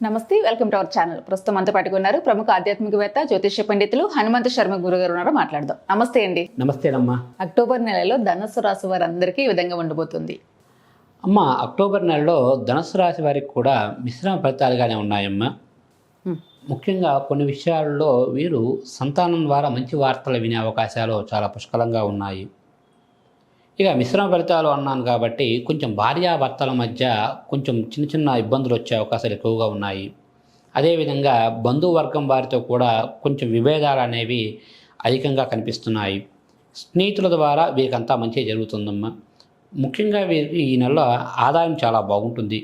నమస్తే welcome to our channel. ప్రస్తుతం అంతా పట్టుకున్నారు ప్రముఖ ఆధ్యాత్మికవేత్త జ్యోతిష్య పండితులు హనుమంత శర్మ గురుగారు ఉన్నారు మాట్లాడదాం. నమస్తే అండి. నమస్తేనమ్మా అక్టోబర్ నెలలో ధనుసు రాశి వారందరికీ ఈ విధంగా ఉండబోతుంది. అమ్మ అక్టోబర్ నెలలో ధనుసు రాశి వారికి కూడా మిశ్రమ ఫలితాలుగానే ఉన్నాయమ్మా. ముఖ్యంగా కొన్ని విషయాల్లో వీరు సంతానం ద్వారా మంచి వార్తలు వినే అవకాశాలు చాలా పుష్కలంగా ఉన్నాయి. ఇక మిశ్రమ ఫలితాలు అన్నాను కాబట్టి కొంచెం భార్యాభర్తల మధ్య కొంచెం చిన్న చిన్న ఇబ్బందులు వచ్చే అవకాశాలు ఎక్కువగా ఉన్నాయి. అదేవిధంగా బంధువర్గం వారితో కూడా కొంచెం విభేదాలు అనేవి అధికంగా కనిపిస్తున్నాయి. స్నేహితుల ద్వారా వీరికంతా మంచి జరుగుతుందమ్మా. ముఖ్యంగా వీరికి ఈ నెలలో ఆదాయం చాలా బాగుంటుంది.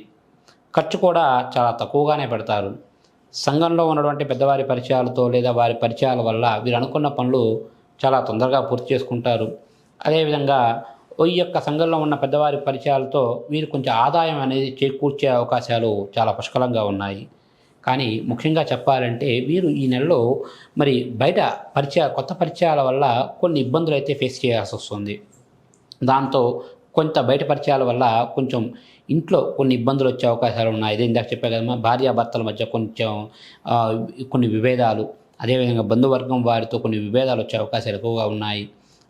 ఖర్చు కూడా చాలా తక్కువగానే పెడతారు. సంఘంలో ఉన్నటువంటి పెద్దవారి పరిచయాలతో లేదా వారి పరిచయాల వల్ల వీరు అనుకున్న పనులు చాలా తొందరగా పూర్తి చేసుకుంటారు. అదేవిధంగా ఈ యొక్క సంఘంలో ఉన్న పెద్దవారి పరిచయాలతో వీరు కొంచెం ఆదాయం అనేది చేకూర్చే అవకాశాలు చాలా పుష్కలంగా ఉన్నాయి. కానీ ముఖ్యంగా చెప్పాలంటే వీరు ఈ నెలలో మరి బయట పరిచయ కొత్త పరిచయాల వల్ల కొన్ని ఇబ్బందులు అయితే ఫేస్ చేయాల్సి వస్తుంది. దాంతో కొంత బయట పరిచయాల వల్ల కొంచెం ఇంట్లో కొన్ని ఇబ్బందులు వచ్చే అవకాశాలు ఉన్నాయి. అదే ఇందాక చెప్పే కదమ్మా భార్యాభర్తల మధ్య కొంచెం కొన్ని విభేదాలు అదేవిధంగా బంధువర్గం వారితో కొన్ని విభేదాలు వచ్చే అవకాశాలు ఎక్కువగా ఉన్నాయి.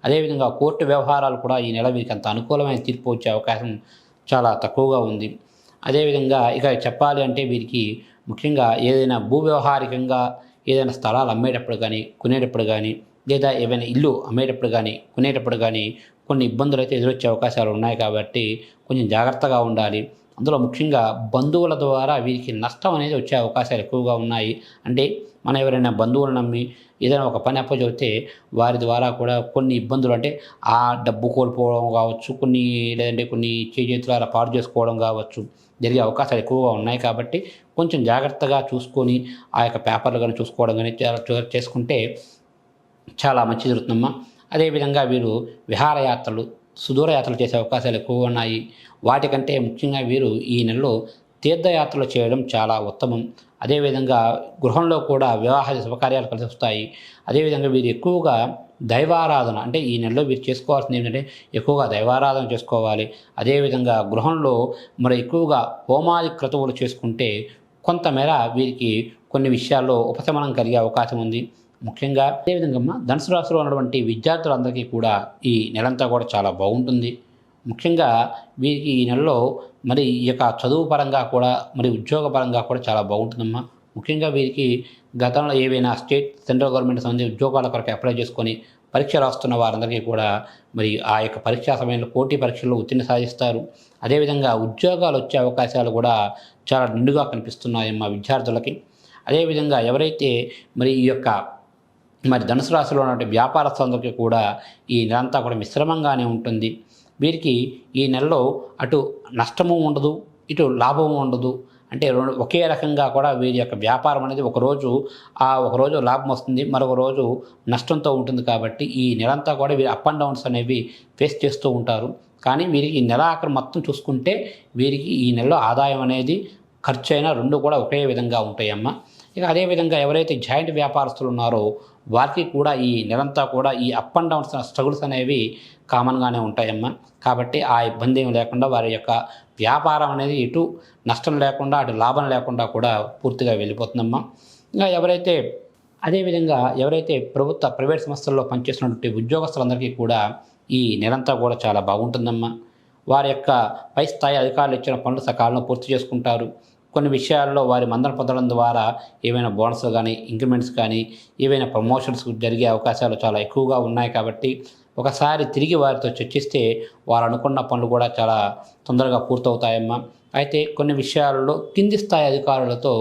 అదేవిధంగా కోర్టు వ్యవహారాలు కూడా ఈ నెల వీరికి అంత అనుకూలమైన తీర్పు వచ్చే అవకాశం చాలా తక్కువగా ఉంది. అదేవిధంగా ఇక చెప్పాలి అంటే వీరికి ముఖ్యంగా ఏదైనా భూ వ్యవహారికంగా ఏదైనా స్థలాలు అమ్మేటప్పుడు కానీ కొనేటప్పుడు కానీ లేదా ఏవైనా ఇల్లు అమ్మేటప్పుడు కానీ కొనేటప్పుడు కానీ కొన్ని ఇబ్బందులు అయితే ఎదురొచ్చే అవకాశాలు ఉన్నాయి కాబట్టి కొంచెం జాగ్రత్తగా ఉండాలి. అందులో ముఖ్యంగా బంధువుల ద్వారా వీరికి నష్టం అనేది వచ్చే అవకాశాలు ఎక్కువగా ఉన్నాయి. అంటే మనం ఎవరైనా బంధువులు నమ్మి ఏదైనా ఒక పని అప్పచెబితే వారి ద్వారా కూడా కొన్ని ఇబ్బందులు అంటే ఆ డబ్బు కోల్పోవడం కావచ్చు కొన్ని లేదంటే కొన్ని చేతులారా పాడు చేసుకోవడం కావచ్చు జరిగే అవకాశాలు ఎక్కువగా ఉన్నాయి కాబట్టి కొంచెం జాగ్రత్తగా చూసుకొని ఆ యొక్క పేపర్లు కానీ చూసుకోవడం కానీ చాలా చేసుకుంటే చాలా మంచి జరుగుతుందమ్మా. అదేవిధంగా వీరు విహారయాత్రలు సుదూర యాత్రలు చేసే అవకాశాలు ఎక్కువగా ఉన్నాయి. వాటికంటే ముఖ్యంగా వీరు ఈ నెలలో తీర్థయాత్రలు చేయడం చాలా ఉత్తమం. అదేవిధంగా గృహంలో కూడా వివాహ శుభకార్యాలు కలిసి వస్తాయి. అదేవిధంగా వీరు ఎక్కువగా దైవారాధన అంటే ఈ నెలలో వీరు చేసుకోవాల్సింది ఏంటంటే ఎక్కువగా దైవారాధన చేసుకోవాలి. అదేవిధంగా గృహంలో మరి ఎక్కువగా హోమాది క్రతువులు చేసుకుంటే కొంతమేర వీరికి కొన్ని విషయాల్లో ఉపశమనం కలిగే అవకాశం ఉంది. ముఖ్యంగా అదేవిధంగా అమ్మ, ధనుసు రాశిలో ఉన్నటువంటి విద్యార్థులందరికీ కూడా ఈ నెలంతా కూడా చాలా బాగుంటుంది. ముఖ్యంగా వీరికి ఈ నెలలో మరి ఈ యొక్క చదువు పరంగా కూడా మరి ఉద్యోగ పరంగా కూడా చాలా బాగుంటుందమ్మా. ముఖ్యంగా వీరికి గతంలో ఏవైనా స్టేట్ సెంట్రల్ గవర్నమెంట్ సంబంధించిన ఉద్యోగాల కొరకు అప్లై చేసుకొని పరీక్ష రాస్తున్న వారందరికీ కూడా మరి ఆ యొక్క పరీక్షా సమయంలో పోటీ పరీక్షల్లో ఉత్తీర్ణ సాధిస్తారు. అదేవిధంగా ఉద్యోగాలు వచ్చే అవకాశాలు కూడా చాలా నిండుగా కనిపిస్తున్నాయమ్మా విద్యార్థులకి. అదేవిధంగా ఎవరైతే మరి ఈ యొక్క మరి ధనుసు రాశిలో ఉన్నటువంటి వ్యాపారస్తులందరికీ కూడా ఈ నెలంతా కూడా మిశ్రమంగానే ఉంటుంది. వీరికి ఈ నెలలో అటు నష్టము ఉండదు ఇటు లాభము ఉండదు. అంటే రెండు ఒకే రకంగా కూడా వీరి యొక్క వ్యాపారం అనేది ఒకరోజు ఆ ఒకరోజు లాభం వస్తుంది మరొక రోజు నష్టంతో ఉంటుంది కాబట్టి ఈ నెలంతా కూడా వీరి అప్ అండ్ డౌన్స్ అనేవి ఫేస్ చేస్తూ ఉంటారు. కానీ వీరికి ఈ నెల ఆఖరి మొత్తం చూసుకుంటే వీరికి ఈ నెలలో ఆదాయం అనేది ఖర్చు అయినా రెండు కూడా ఒకే విధంగా ఉంటాయమ్మా. ఇక అదేవిధంగా ఎవరైతే జాయింట్ వ్యాపారస్తులు ఉన్నారో వారికి కూడా ఈ నెలంతా కూడా ఈ అప్ అండ్ డౌన్స్ స్ట్రగుల్స్ అనేవి కామన్గానే ఉంటాయమ్మా. కాబట్టి ఆ ఇబ్బంది ఏం లేకుండా వారి యొక్క వ్యాపారం అనేది ఇటు నష్టం లేకుండా అటు లాభం లేకుండా కూడా పూర్తిగా వెళ్ళిపోతుందమ్మా. ఇంకా ఎవరైతే అదేవిధంగా ఎవరైతే ప్రభుత్వ ప్రైవేట్ సంస్థల్లో పనిచేస్తున్నటువంటి ఉద్యోగస్తులందరికీ కూడా ఈ నెలంతా కూడా చాలా బాగుంటుందమ్మా. వారి యొక్క పై స్థాయి అధికారులు ఇచ్చిన పనులు సకాలంలో పూర్తి చేసుకుంటారు. కొన్ని విషయాల్లో వారి మందన పొందడం ద్వారా ఏవైనా బోనస్లు కానీ ఇంక్రిమెంట్స్ కానీ ఏవైనా ప్రమోషన్స్ జరిగే అవకాశాలు చాలా ఎక్కువగా ఉన్నాయి కాబట్టి ఒకసారి తిరిగి వారితో చర్చిస్తే వారు అనుకున్న పనులు కూడా చాలా తొందరగా పూర్తవుతాయమ్మా. అయితే కొన్ని విషయాలలో కింది స్థాయి అధికారులతో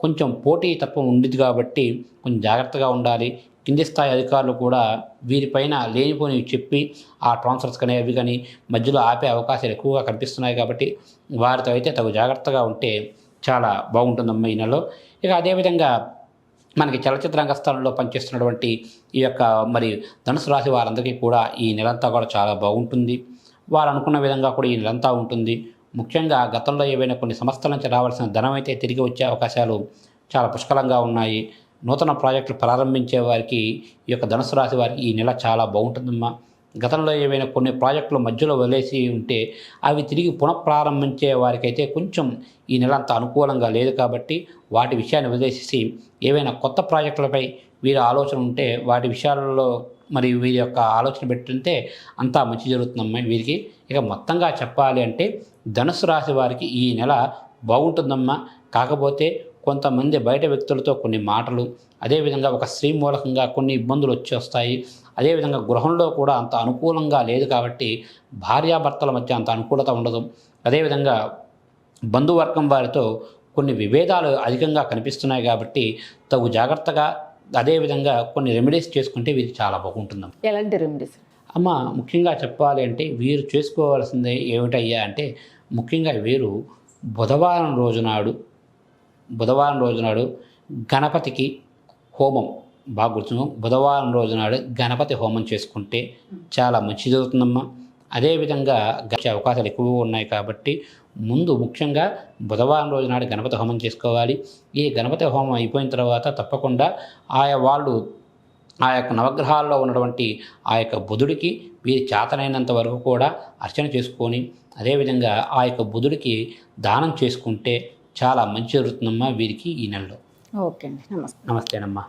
కొంచెం పోటీ తప్ప ఉండేది కాబట్టి కొంచెం జాగ్రత్తగా ఉండాలి. కింది స్థాయి అధికారులు కూడా వీరిపైన లేనిపోనివి చెప్పి ఆ ట్రాన్స్ఫర్స్ కానీ అవి కానీ మధ్యలో ఆపే అవకాశాలు ఎక్కువగా కనిపిస్తున్నాయి కాబట్టి వారితో అయితే తగు జాగ్రత్తగా ఉంటే చాలా బాగుంటుందమ్మా ఈ నెలలో. ఇక అదేవిధంగా మనకి చలచిత్ర రంగస్థలంలో పనిచేస్తున్నటువంటి ఈ యొక్క మరి ధనుసు రాశి వారందరికీ కూడా ఈ నెలంతా కూడా చాలా బాగుంటుంది. వారు అనుకున్న విధంగా కూడా ఈ నెలంతా ఉంటుంది. ముఖ్యంగా గతంలో ఏవైనా కొన్ని సంస్థల నుంచి రావాల్సిన ధనం అయితే తిరిగి వచ్చే అవకాశాలు చాలా పుష్కలంగా ఉన్నాయి. నూతన ప్రాజెక్టులు ప్రారంభించే వారికి ఈ యొక్క ధనుసు రాశి వారికి ఈ నెల చాలా బాగుంటుందమ్మా. గతంలో ఏవైనా కొన్ని ప్రాజెక్టులు మధ్యలో వదిలేసి ఉంటే అవి తిరిగి పునఃప్రారంభించే వారికైతే కొంచెం ఈ నెల అంత అనుకూలంగా లేదు కాబట్టి వాటి విషయాన్ని వదిలేసేసి ఏవైనా కొత్త ప్రాజెక్టులపై వీరి ఆలోచన ఉంటే వాటి విషయాలలో మరి వీరి యొక్క ఆలోచన పెట్టుంటే అంతా మంచి జరుగుతుందమ్మా వీరికి. ఇక మొత్తంగా చెప్పాలి అంటే ధనుసు రాశి వారికి ఈ నెల బాగుంటుందమ్మా. కాకపోతే కొంతమంది బయట వ్యక్తులతో కొన్ని మాటలు అదేవిధంగా ఒక స్త్రీ మూలకంగా కొన్ని ఇబ్బందులు వచ్చి వస్తాయి. అదేవిధంగా గృహంలో కూడా అంత అనుకూలంగా లేదు కాబట్టి భార్యాభర్తల మధ్య అంత అనుకూలత ఉండదు. అదేవిధంగా బంధువర్గం వారితో కొన్ని విభేదాలు అధికంగా కనిపిస్తున్నాయి కాబట్టి తగు జాగ్రత్తగా అదేవిధంగా కొన్ని రెమెడీస్ చేసుకుంటే వీరికి చాలా బాగుంటుంది ఎలాంటి రెమెడీస్? అమ్మ ముఖ్యంగా చెప్పాలి అంటే వీరు చేసుకోవాల్సింది ఏమిటయ్యా అంటే ముఖ్యంగా వీరు బుధవారం రోజునాడు బుధవారం రోజునాడు గణపతికి హోమం. బాగా గుర్తు బుధవారం రోజునాడు గణపతి హోమం చేసుకుంటే చాలా మంచి జరుగుతుందమ్మా. అదేవిధంగా గడిచే అవకాశాలు ఎక్కువగా ఉన్నాయి కాబట్టి ముందు ముఖ్యంగా బుధవారం రోజు నాడు గణపతి హోమం చేసుకోవాలి. ఈ గణపతి హోమం అయిపోయిన తర్వాత తప్పకుండా ఆయా వాళ్ళు ఆ యొక్క నవగ్రహాల్లో ఉన్నటువంటి ఆ యొక్క బుధుడికి వీరి చేతనైనంత వరకు కూడా అర్చన చేసుకొని అదేవిధంగా ఆ యొక్క బుధుడికి దానం చేసుకుంటే చాలా మంచి జరుగుతుందమ్మా వీరికి ఈ నెలలో. ఓకే అండి. నమస్తే. నమస్తేనమ్మా.